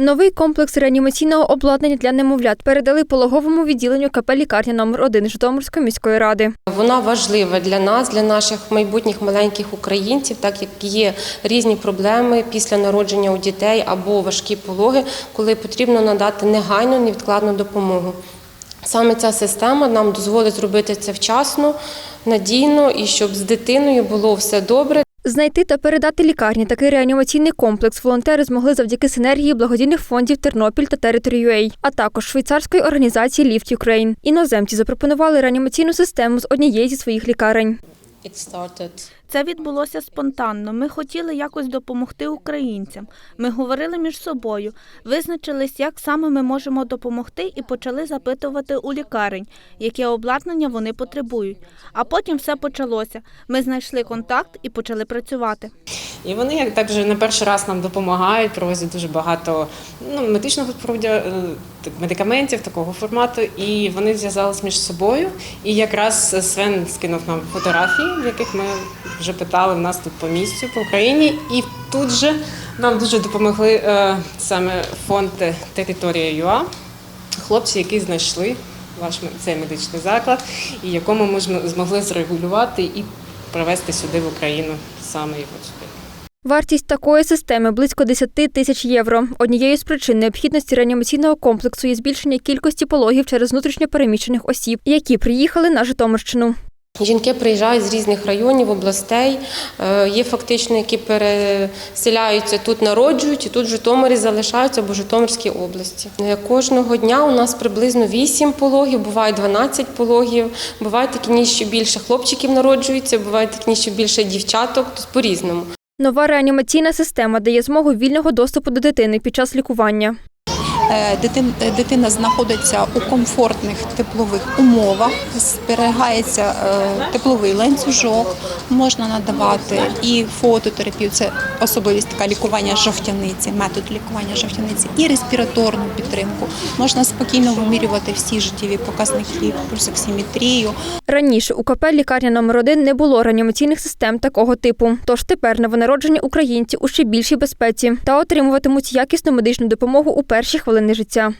Новий комплекс реанімаційного обладнання для немовлят передали пологовому відділенню КП лікарня номер 1 Житомирської міської ради. Вона важлива для нас, для наших майбутніх маленьких українців, так як є різні проблеми після народження у дітей або важкі пологи, коли потрібно надати негайну невідкладну допомогу. Саме ця система нам дозволить зробити це вчасно, надійно і щоб з дитиною було все добре. Знайти та передати лікарні такий реанімаційний комплекс волонтери змогли завдяки синергії благодійних фондів Тернопіль та Territory.ua, а також швейцарської організації Lift Ukraine. Іноземці запропонували реанімаційну систему з однієї зі своїх лікарень. Це відбулося спонтанно. Ми хотіли якось допомогти українцям. Ми говорили між собою, визначились, як саме ми можемо допомогти, і почали запитувати у лікарень, яке обладнання вони потребують. А потім все почалося. Ми знайшли контакт і почали працювати. І вони як так вже не перший раз нам допомагають, привозять дуже багато ну, медичного е, медикаментів такого формату. І вони зв'язались між собою. І якраз Свен скинув нам фотографії, в яких ми вже питали в нас тут по місцю, по Україні. І тут же нам дуже допомогли е, саме фонд Територія ЮА, хлопці, які знайшли ваш цей медичний заклад, і якому ми змогли зрегулювати і привезти сюди в Україну саме його сюди. Вартість такої системи близько 10 тисяч євро. Однією з причин необхідності реанімаційного комплексу є збільшення кількості пологів через внутрішньо переміщених осіб, які приїхали на Житомирщину. Жінки приїжджають з різних районів, областей. Е, Є фактично, які переселяються тут, народжують і тут в Житомирі залишаються або в Житомирській області. Е, Кожного дня у нас приблизно 8 пологів, буває 12 пологів. Бувають такі дні, що більше хлопчиків народжується, бувають такі дні, що більше дівчаток, тобто по-різному. Нова реанімаційна система дає змогу вільного доступу до дитини під час лікування. Е, е, Дитина знаходиться у комфортних теплових умовах, зберігається е, тепловий ланцюжок, можна надавати і фототерапію, це особливість така лікування жовтяниці, метод лікування жовтяниці, і респіраторну підтримку. Можна спокійно вимірювати всі життєві показники, пульсоксиметрію, Раніше у КП лікарня номер 1 не було реанімаційних систем такого типу. Тож тепер новонароджені українці у ще більшій безпеці та отримуватимуть якісну медичну допомогу у перші хвилини життя.